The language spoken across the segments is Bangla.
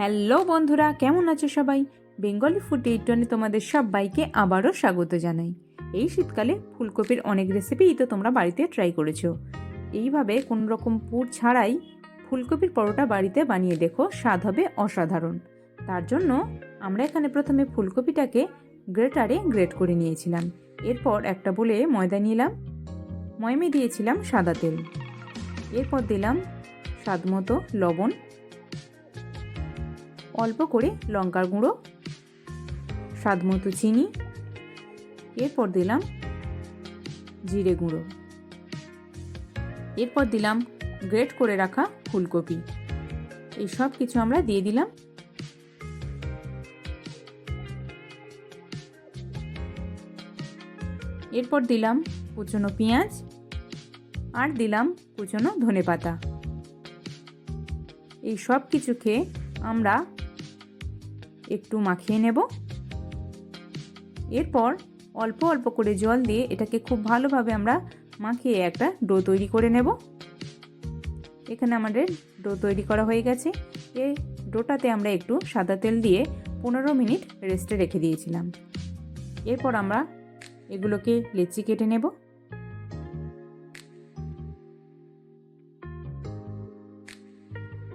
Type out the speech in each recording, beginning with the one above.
হ্যালো বন্ধুরা, কেমন আছো সবাই? বেঙ্গলি ফুড এইটনে তোমাদের সবাইকে আবারও স্বাগত জানাই। এই শীতকালে ফুলকপির অনেক রেসিপিই তো তোমরা বাড়িতে ট্রাই করেছ। এইভাবে কোনো রকম পুর ছাড়াই ফুলকপির পরোটা বাড়িতে বানিয়ে দেখো, স্বাদ হবে অসাধারণ। তার জন্য আমরা এখানে প্রথমে ফুলকপিটাকে গ্রেটারে গ্রেট করে নিয়েছিলাম। এরপর একটা বলে ময়দা নিলাম, ময়মে দিয়েছিলাম সাদা তেল। এরপর দিলাম স্বাদ মতো লবণ অল্প করে লঙ্কার গুঁড়ো, স্বাদ মতো চিনি, এরপর দিলাম জিরে গুঁড়ো। এরপর দিলাম গ্রেট করে রাখা ফুলকপি। এই সব কিছু আমরা দিয়ে দিলাম। এরপর দিলাম কুচনো পেঁয়াজ আর দিলাম কুচনো ধনে পাতা এই সব কিছু খেয়ে আমরা একটু মাখিয়ে নেব। এরপর অল্প অল্প করে জল দিয়ে এটাকে খুব ভালোভাবে আমরা মাখিয়ে একটা ডো তৈরি করে নেব। এখানে আমাদের ডো তৈরি করা হয়ে গেছে। এই ডোটাতে আমরা একটু সাদা তেল দিয়ে পনেরো মিনিট রেস্টে রেখে দিয়েছিলাম। এরপর আমরা এগুলোকে লেচি কেটে নেব।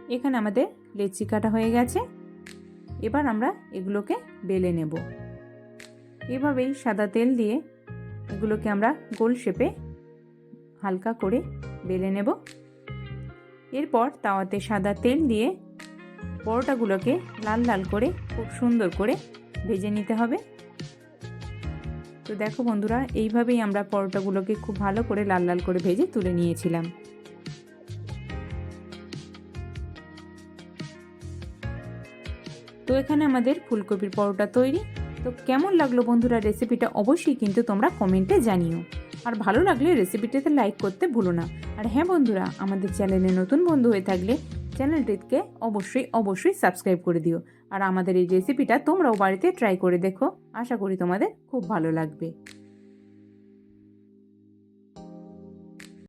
এখানে আমাদের লেচি কাটা হয়ে গেছে। এবার আমরা এগুলোকে বেলে নেব। এভাবেই সাদা তেল দিয়ে এগুলোকে আমরা গোল শেপে হালকা করে বেলে নেব। এরপর তাওয়াতে সাদা তেল দিয়ে পরোটাগুলোকে লাল লাল করে, খুব সুন্দর করে ভেজে নিতে হবে। তো দেখো বন্ধুরা, এইভাবেই আমরা পরোটাগুলোকে খুব ভালো করে লাল লাল করে ভেজে তুলে নিয়েছিলাম। তো এখানে আমাদের ফুলকপির পরোটা তৈরি। তো কেমন লাগল বন্ধুরা রেসিপিটা অবশ্যই কিন্তু তোমরা কমেন্টে জানিও। আর ভালো লাগলে রেসিপিটাতে লাইক করতে ভুলো না। আর হ্যাঁ বন্ধুরা, আমাদের চ্যানেলে নতুন বন্ধু হয়ে থাকলে চ্যানেলটিকে অবশ্যই অবশ্যই সাবস্ক্রাইব করে দিও। আর আমাদের এই রেসিপিটা তোমরাও বাড়িতে ট্রাই করে দেখো। আশা করি তোমাদের খুব ভালো লাগবে।